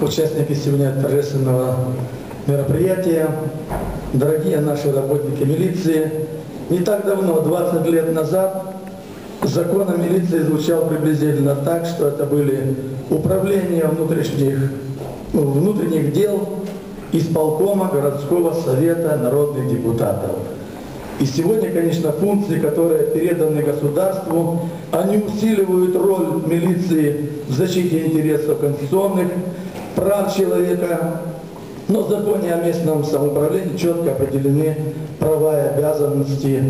участники сегодня торжественного мероприятия, дорогие наши работники милиции. Не так давно, 20 лет назад, закон о милиции звучал приблизительно так, что это были управления внутренних, внутренних дел исполкома городского совета народных депутатов. И сегодня, конечно, функции, которые переданы государству, они усиливают роль милиции в защите интересов конституционных прав человека, но в законе о местном самоуправлении четко определены права и обязанности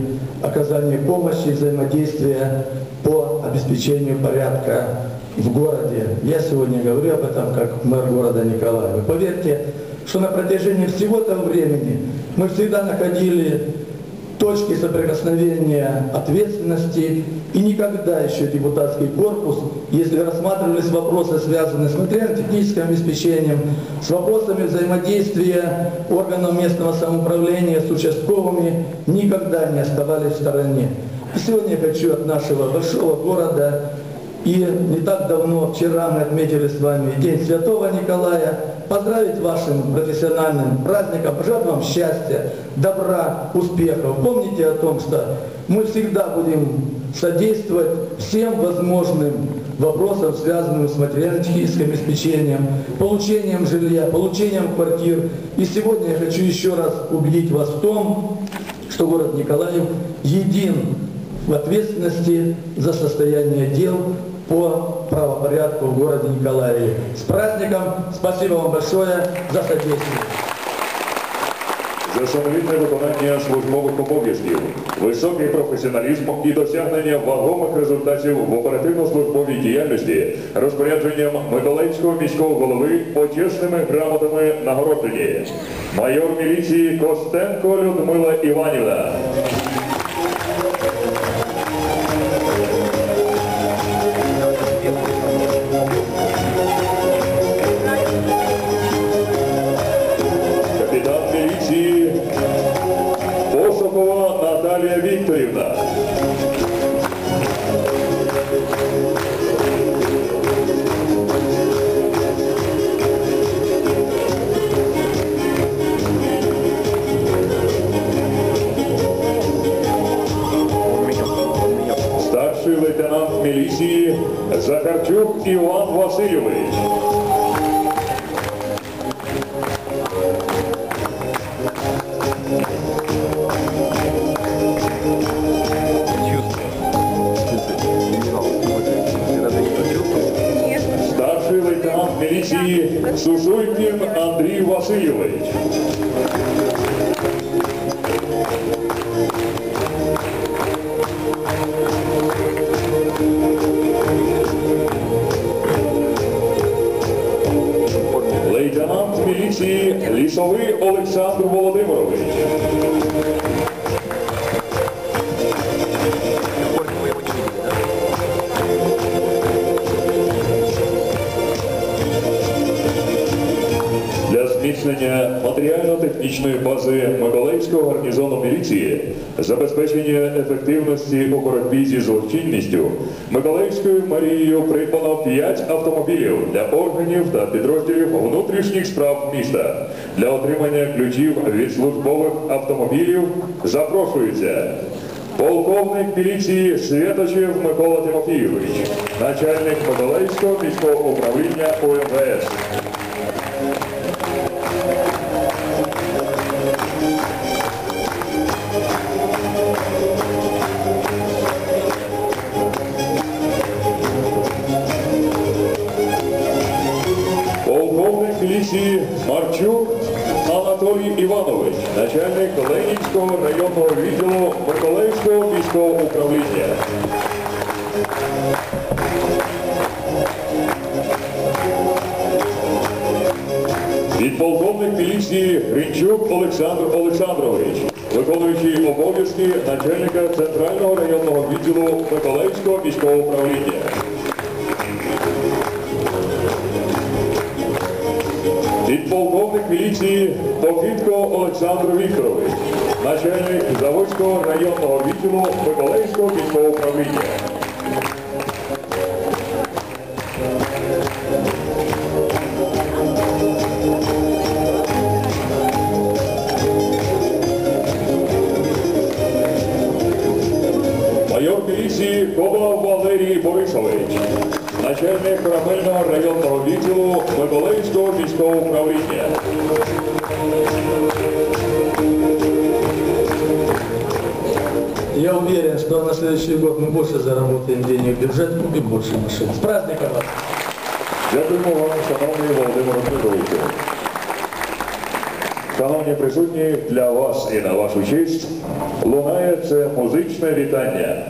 оказания помощи и взаимодействия по обеспечению порядка в городе. Я сегодня говорю об этом как мэр города Николаева. Поверьте, что на протяжении всего этого времени мы всегда находили точки соприкосновения ответственности и никогда еще депутатский корпус, если рассматривались вопросы, связанные с материально-техническим обеспечением, с вопросами взаимодействия органов местного самоуправления с участковыми, никогда не оставались в стороне. И сегодня я хочу от нашего большого города и не так давно, вчера мы отметили с вами День Святого Николая, поздравить вашим профессиональным праздником, пожелать вам счастья, добра, успехов. Помните о том, что мы всегда будем содействовать всем возможным вопросам, связанным с материально-техническим обеспечением, получением жилья, получением квартир. И сегодня я хочу еще раз убедить вас в том, что город Николаев един в ответственности за состояние дел по правопорядку в городе Николаеве. С праздником! Спасибо вам большое за содействие. За самовільне виконання службових обов'язків, високий професіоналізм і досягнення вагомих результатів в оперативно-службовій діяльності розпорядженням Миколаївського міського голови почесними грамотами нагороджені. Майор міліції Костенко Людмила Іванівна. Старший лейтенант міліції Захарчук Іван Васильович. лейтенант міліції Сушуйкін Андрій Васильович. Лейтенант міліції Лісовий Олександр Володимирович. Матеріально-технічної бази Миколаївського гарнізону міліції, забезпечення ефективності у боротьбі зі злочинністю, Миколаївською Марією придбано 5 автомобілів для органів та підрозділів внутрішніх справ міста. Для отримання ключів від службових автомобілів запрошується полковник міліції Святочев Микола Тимофійович, начальник Миколаївського міського управління ОМВС. Міліції Гринчук Олександр Олександрович, виконуючий обов'язки начальника Центрального районного відділу Миколаївського міського управління. Підполковник міліції Покидко Олександр Вікторович, начальник Заводського районного відділу Миколаївського міського управління. відділу Миколаївського міського управління. Я уверен, что на следующий год мы больше заработаем денег в бюджет, купим больше машин. С праздником вас! Дякуємо вам, шановний Володимир Дмитровичу. Шановні присутні, для вас і на вашу честь лунає це музичне вітання.